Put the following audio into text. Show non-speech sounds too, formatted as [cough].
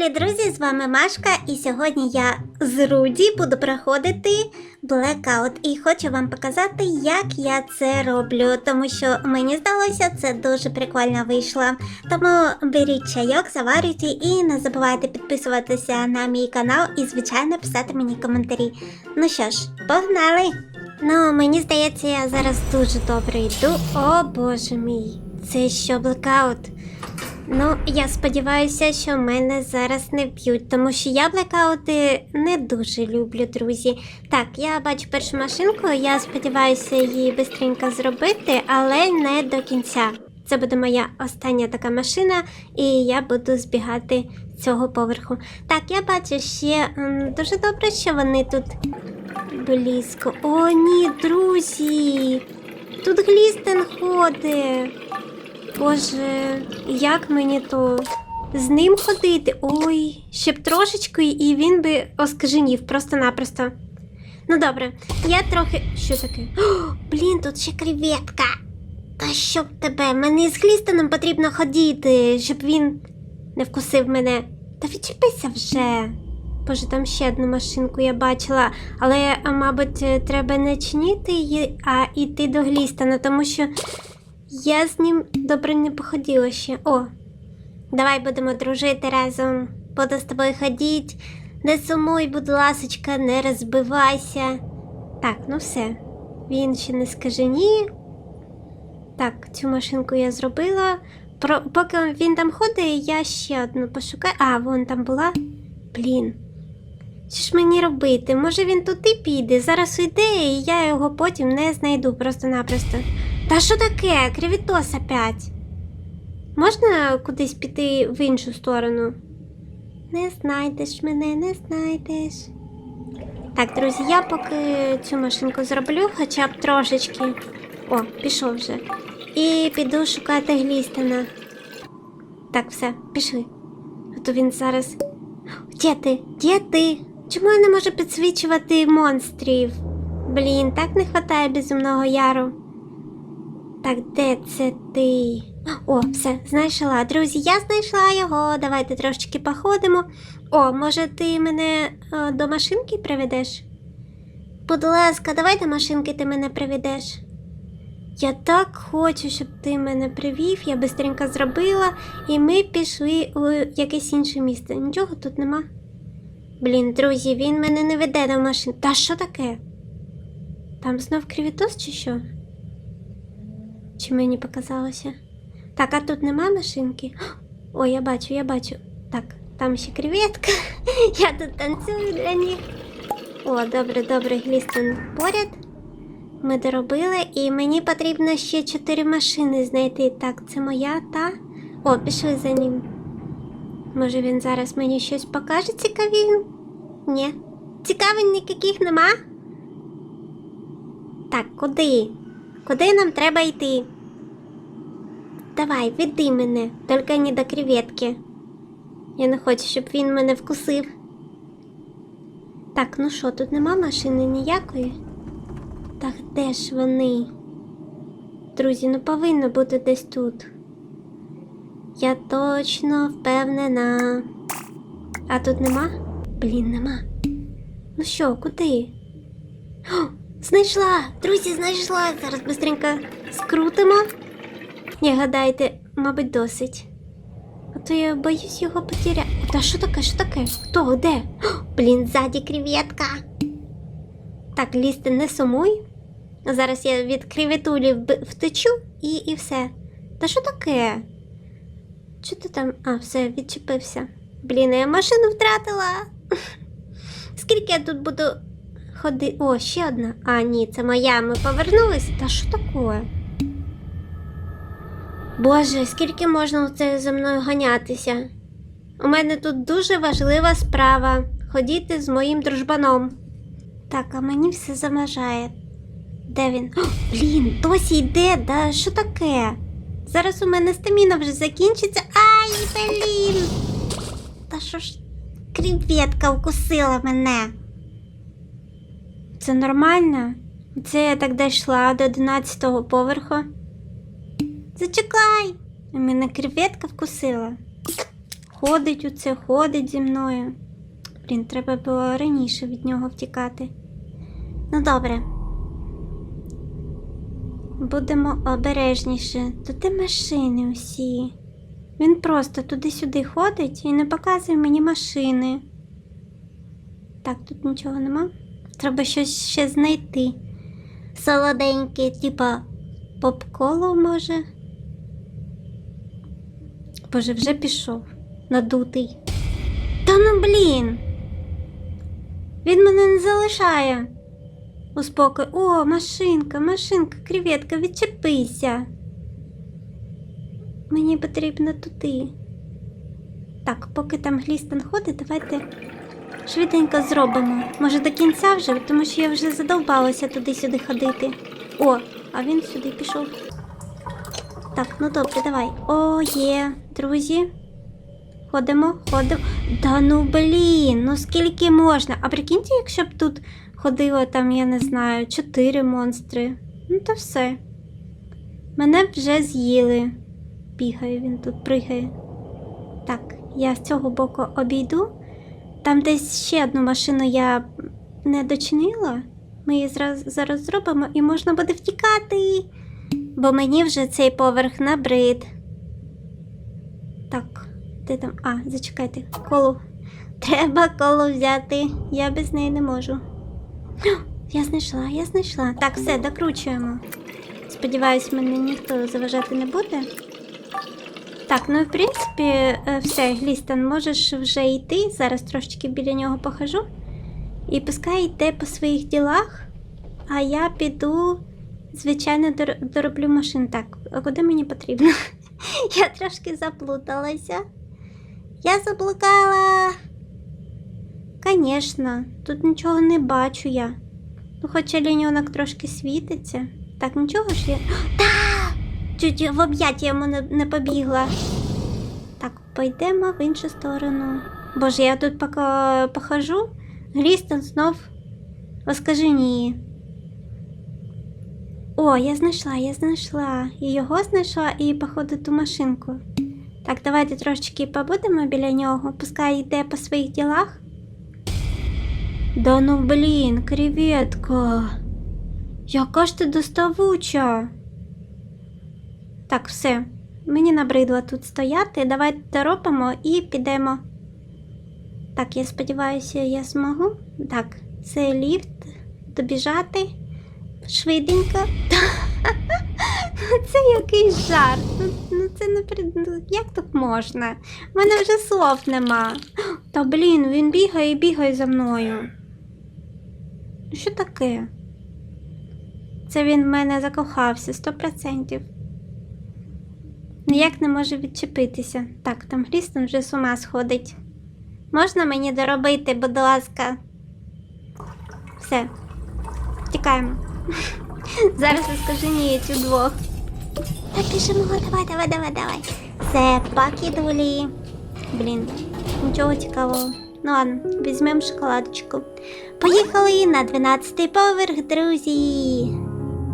Привіт, друзі! З вами Машка, і сьогодні я з Руді буду проходити Blackout. І хочу вам показати, як я це роблю, тому що мені здалося, це дуже прикольно вийшло. Тому беріть чайок, заварюйте і не забувайте підписуватися на мій канал і, звичайно, писати мені коментарі. Ну що ж, погнали! Ну, мені здається, я зараз дуже добре йду. О боже мій, це що Blackout? Ну, я сподіваюся, що мене зараз не вб'ють, тому що я блекаути не дуже люблю, друзі. Так, я бачу першу машинку, я сподіваюся її швидко зробити, але не до кінця. Це буде моя остання така машина, і я буду збігати цього поверху. Так, я бачу ще дуже добре, що вони тут близько. О, ні, друзі! Тут Глістен ходить. Боже, як мені то з ним ходити? Ой, ще б трошечки, і він би оскаженів просто-напросто. Ну добре, я трохи. Що таке? О, блін, тут ще креветка. Та щоб тебе, мені з Глістоном потрібно ходити, щоб він не вкусив мене. Та відчепися вже. Боже, там ще одну машинку я бачила, але, мабуть, треба не чинити її, а йти до Глістона, тому що я з ним добре не походила ще. О, давай будемо дружити разом. Буду з тобою ходити. Не сумуй, будь ласочка, не розбивайся. Так, ну все. Він ще не скаже ні. Так, цю машинку я зробила. Про, поки він там ходить, я ще одну пошукаю. А, вон там була. Блін. Що ж мені робити? Може він туди піде, зараз уйде, і я його потім не знайду просто-напросто. Та що таке? Кривітос опять. Можна кудись піти в іншу сторону? Не знайдеш мене, не знайдеш. Так, друзі, я поки цю машинку зроблю, хоча б трошечки. О, пішов вже. І піду шукати Глістона. Так, все, пішли. А то він зараз. Де ти? Де ти? Чому я не можу підсвічувати монстрів? Блін, так не вистачає безумного яру. Так, де це ти? О, все, знайшла. Друзі, я знайшла його. Давайте трошечки походимо. О, може, ти мене е, до машинки приведеш? Будь ласка, давай до машинки ти мене приведеш. Я так хочу, щоб ти мене привів, я бистренько зробила, і ми пішли у якесь інше місце. Нічого тут нема. Блін, друзі, він мене не веде до машин. Та що таке? Там знов кривітос чи що? Чи мені показалося? Так, а тут нема машинки? О, я бачу, я бачу. Так, там ще креветка. [laughs] Я тут танцюю для них. О, добре, добре, Глістон поряд. Ми доробили, і мені потрібно ще чотири машини знайти. Так, це моя та. О, пішли за ним. Може він зараз мені щось покаже цікаві? Ні. Цікавин ніяких нема? Так, куди? Куди нам треба йти? Давай, веди мене, тільки не до креветки. Я не хочу, щоб він мене вкусив. Так, ну що, тут нема машини ніякої? Так де ж вони? Друзі, ну повинно бути десь тут. Я точно впевнена. А тут нема? Блін, нема. Ну що, куди? О, знайшла! Друзі, знайшла! Зараз быстренько скрутимо. Ні, гадайте, мабуть, досить. А то я боюсь його потеряти. Та що таке, що таке? Хто, де? О, блін, ззаді креветка. Так, лізти не сумуй. Зараз я від креветулі втечу і, і все. Та що таке? Що ти там? А, все, відчепився. Блін, я машину втратила. [laughs] Скільки я тут буду ходити? О, ще одна. А, ні, це моя. Ми повернулися. Та що таке? Боже, скільки можна це за мною ганятися? У мене тут дуже важлива справа ходіти з моїм дружбаном. Так, а мені все заважає. Де він? О, блін, досі йде, да що таке? Зараз у мене стаміна вже закінчиться. Ай, блін! Та що ж креветка вкусила мене? Це нормально? Це я так дійшла до 11-го поверху. Зачекай! Мене креветка вкусила. ходить оце, ходить зі мною. Блін, треба було раніше від нього втікати. Ну добре. Будемо обережніше. Тут де машини усі. Він просто туди-сюди ходить і не показує мені машини. Так, тут нічого нема. Треба щось ще знайти. Солоденьке, типа поп-коло може. Боже, вже пішов. Надутий. Та ну блін. Він мене не залишає. У спокій. О, машинка, машинка, креветка, відчепися. Мені потрібно туди. Так, поки там Глістон ходить, давайте швиденько зробимо. Може до кінця вже, тому що я вже задовбалася туди-сюди ходити. О, а він сюди пішов. Так, ну добре, давай. О, є, друзі. Ходимо, ходимо. Да ну блін, ну скільки можна? А прикиньте, якщо б тут ходило там, я не знаю, чотири монстри. Ну то все. Мене б вже з'їли. Бігає він тут, пригає. Так, я з цього боку обійду. Там десь ще одну машину я не дочинила. Ми її зараз зробимо і можна буде втікати. Бо мені вже цей поверх набрид. Так, де там? А, зачекайте, колу. Треба колу взяти. Я без неї не можу. Я знайшла, я знайшла. Так, все, докручуємо. Сподіваюсь, мене ніхто заважати не буде. Так, ну в принципі, е, все, Глістон, можеш вже йти. Зараз трошечки біля нього похожу. І пускай йде по своїх ділах, а я піду, звичайно, дороблю машин. Так, а куди мені потрібно? [laughs] Я трошки заплуталася. Я заблукала. Звісно, тут нічого не бачу я. Ну, хоча ліньонок трошки світиться. Так, нічого ж я. [gasps] Чуть в об'яття йому не, не побігла. Так, пойдемо в іншу сторону. Боже, я тут поки похожу. Глістон знов оскаженіє. О, я знайшла, я знайшла. І його знайшла, і, походу, ту машинку. Так, давайте трошечки побудемо біля нього, пускай йде по своїх ділах. Да ну блін, креветка. Яка ж ти доставуча. Так, все. Мені набридло тут стояти. Давайте робимо і підемо. Так, я сподіваюся, я зможу. Так, це ліфт. Добіжати. Швиденько. Це якийсь жарт. Ну, ну це не ну, Як так можна? У мене вже слов нема. Та блін, він бігає і бігає за мною. Що таке? Це він в мене закохався, сто процентів. Ніяк не може відчепитися. Так, там Хрістон вже з ума сходить. Можна мені доробити, будь ласка. Все. Тікаємо. [laughs] Зараз розкаженіє цю двох. Так, біжимо, давай, давай, давай, давай. Все, пакідулі. Блін, нічого цікавого. Ну ладно, візьмемо шоколадочку. Поїхали на 12-й поверх, друзі.